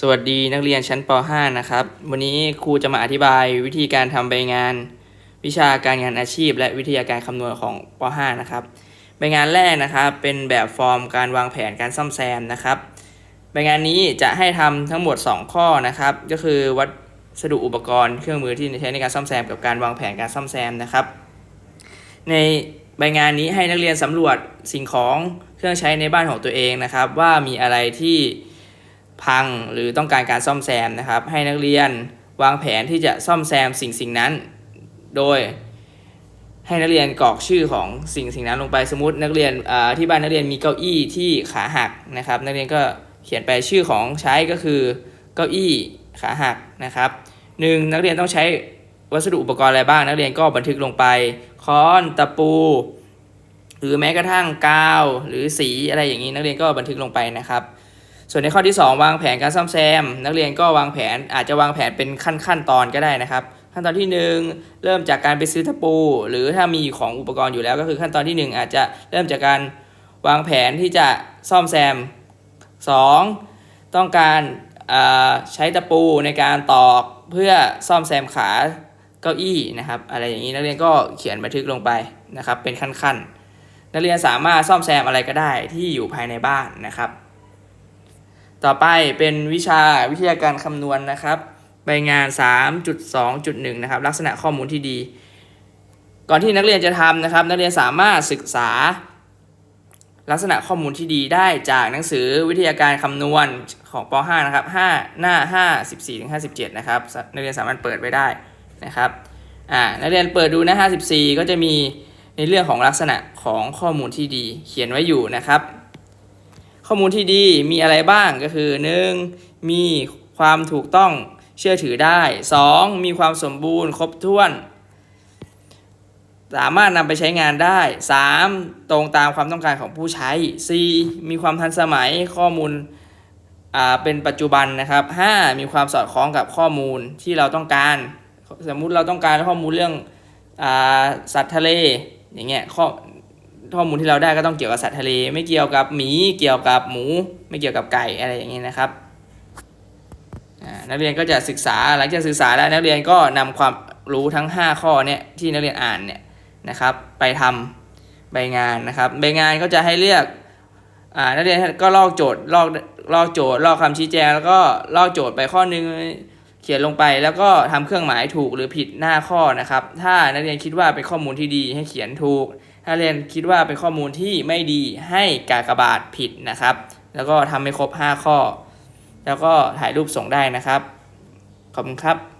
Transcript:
สวัสดีนักเรียนชั้นป .5 นะครับ วันนี้ครูจะมาอธิบายวิธีการทำใบงาน วิชาการงานอาชีพ และวิทยาการคำนวณของป .5 นะครับ ใบงานแรกนะครับ เป็นแบบฟอร์มการวางแผนการซ่อมแซมนะครับ ใบงานนี้จะให้ทำทั้งหมด 2 ข้อนะครับ ก็คือวัสดุอุปกรณ์เครื่องมือที่ใช้ในการซ่อมแซมกับการวางแผนการซ่อมแซมนะครับ ในใบงานนี้ให้นักเรียนสำรวจสิ่งของเครื่องใช้ในบ้านของตัวเองนะครับ ว่ามีอะไรที่ พังหรือต้องการการซ่อมแซมนะครับ ให้นักเรียนวางแผนที่จะซ่อมแซมสิ่งสิ่งนั้น โดย ให้นักเรียนกรอกชื่อของสิ่งสิ่งนั้นลงไปสมมตินักเรียนที่บ้านนักเรียนมีเก้าอี้ที่ขาหักนะครับ นักเรียนก็เขียนไปชื่อของใช้ก็คือเก้าอี้ขาหักนะครับหนึ่งนักเรียนต้องใช้วัสดุอุปกรณ์อะไรบ้าง นักเรียนก็บันทึกลงไปค้อนตะปู หรือแม้กระทั่งกาว หรือสีอะไรอย่างนี้นักเรียนก็บันทึกลงไปนะครับ ส่วนในข้อที่ 2 วางแผนการซ่อมแซม นักเรียนก็วางแผนอาจจะวางแผนเป็นขั้นขั้นตอนก็ได้นะครับ ขั้นตอนที่ 1 เริ่มจากการไปซื้อตะปู หรือถ้ามีของอุปกรณ์อยู่แล้วก็คือขั้นตอนที่ 1 อาจจะเริ่มจากการวางแผนที่จะซ่อมแซม 2. ต้องการใช้ตะปูในการตอกเพื่อซ่อมแซมขาเก้าอี้นะครับ อะไรอย่างนี้นักเรียนก็เขียนบันทึกลงไปนะครับ เป็นขั้นๆนักเรียนสามารถซ่อมแซมอะไรก็ได้ที่อยู่ภายในบ้านนะครับ ต่อไปเป็นวิชาวิทยาการคำนวณนะครับ ใบงาน 3.2.1 นะครับ ลักษณะข้อมูลที่ดี ก่อนที่นักเรียนจะทำนะครับ นักเรียนสามารถศึกษา ลักษณะข้อมูลที่ดีได้จากหนังสือวิทยาการคำนวณของป .5 นะครับ 5 หน้า 5 14ถึง57 นะครับ นักเรียนสามารถเปิดไว้ได้นะครับอ่านักเรียนเปิดดูหน้า54 ก็จะมีในเรื่องของลักษณะของข้อมูลที่ดี เขียนไว้อยู่นะครับ ข้อมูลที่ดีมีอะไรบ้างก็คือ 1. มีความถูกต้องเชื่อถือได้ 2. มีความสมบูรณ์ครบถ้วน สามารถนำไปใช้งานได้ 3. ตรงตามความต้องการของผู้ใช้ 4. มีความทันสมัยข้อมูลอ่าเป็นปัจจุบันนะครับ 5. มีความสอดคล้องกับข้อมูลที่เราต้องการ สมมุติเราต้องการข้อมูลเรื่องอาสัตว์ทะเลอย่างเงี้ยข้อ ข้อมูลที่เราได้ก็ต้องเกี่ยวกับสัตว์ทะเล ไม่เกี่ยวกับหมีเกี่ยวกับหมู ไม่เกี่ยวกับไก่อะไรอย่างนี้นะครับนักเรียนก็จะศึกษาหลังจากศึกษาแล้วนักเรียนก็นำความรู้ทั้ง 5 ข้อเนี่ยที่นักเรียนอ่านเนี่ยนะครับไปทำใบงานนะครับใบงานก็จะให้เลือกอ่านักเรียนก็ลอกโจทย์ลอกลอกโจทย์ลอกคำชี้แจงแล้วก็ลอกโจทย์ไปข้อหนึง เขียนลงไปแล้วก็ทำเครื่องหมายถูกหรือผิดหน้าข้อนะครับ ถ้านักเรียนคิดว่าเป็นข้อมูลที่ดีให้เขียนถูก ถ้าเรียนคิดว่าเป็นข้อมูลที่ไม่ดีให้กากบาทผิดนะครับ แล้วก็ทำให้ครบ 5 ข้อ แล้วก็ถ่ายรูปส่งได้นะครับ ขอบคุณครับ